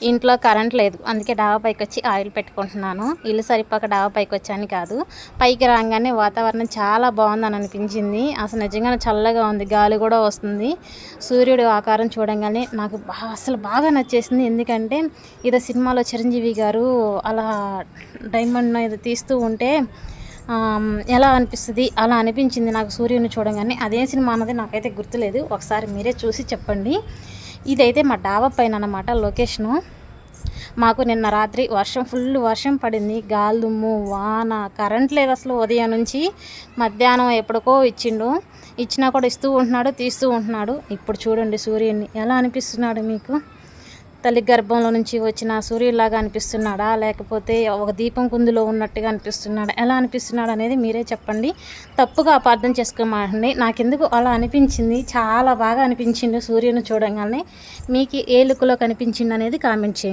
ఇంట్లో కరెంట్ లేదు. అందుకే డాబా పైకి వచ్చి ఆయిల్ పెట్టుకుంటున్నాను. ఇల్లు సరిపోక డాబా పైకి వచ్చాను కాదు. పైకి రాగానే వాతావరణం చాలా బాగుందని అనిపించింది. అసలు నిజంగానే చల్లగా ఉంది. గాలి కూడా వస్తుంది. సూర్యుడు ఆకారం చూడంగానే నాకు అసలు బాగా నచ్చేసింది. ఎందుకంటే ఇదో సినిమాలో చిరంజీవి గారు అలా డైమండ్ ఇది తీస్తూ ఉంటే ఎలా అనిపిస్తుంది? అలా అనిపించింది నాకు సూర్యుని చూడగానే. అదే సినిమా అన్నది నాకైతే గుర్తులేదు. ఒకసారి మీరే చూసి చెప్పండి. ఇదైతే మా డాబా పైన అనమాట లొకేషను. మాకు నిన్న రాత్రి వర్షం ఫుల్ వర్షం పడింది. గాలుము వాన కరెంట్ లేదు అసలు ఉదయం నుంచి. మధ్యాహ్నం ఎప్పటికో ఇచ్చిండు. ఇచ్చినా కూడా ఇస్తూ ఉంటున్నాడు తీస్తూ ఉంటున్నాడు. ఇప్పుడు చూడండి సూర్యుడిని. ఎలా అనిపిస్తున్నాడు మీకు? తల్లి గర్భంలో నుంచి వచ్చిన సూర్యుడిలాగా అనిపిస్తున్నాడా? లేకపోతే ఒక దీపం కుందులో ఉన్నట్టుగా అనిపిస్తున్నాడా? ఎలా అనిపిస్తున్నాడు అనేది మీరే చెప్పండి. తప్పుగా అపార్థం చేసుకోమండి. నాకెందుకు అలా అనిపించింది? చాలా బాగా అనిపించింది సూర్యుని చూడగానే. మీకు ఏ లుక్లో కనిపించింది అనేది కామెంట్ చేయండి.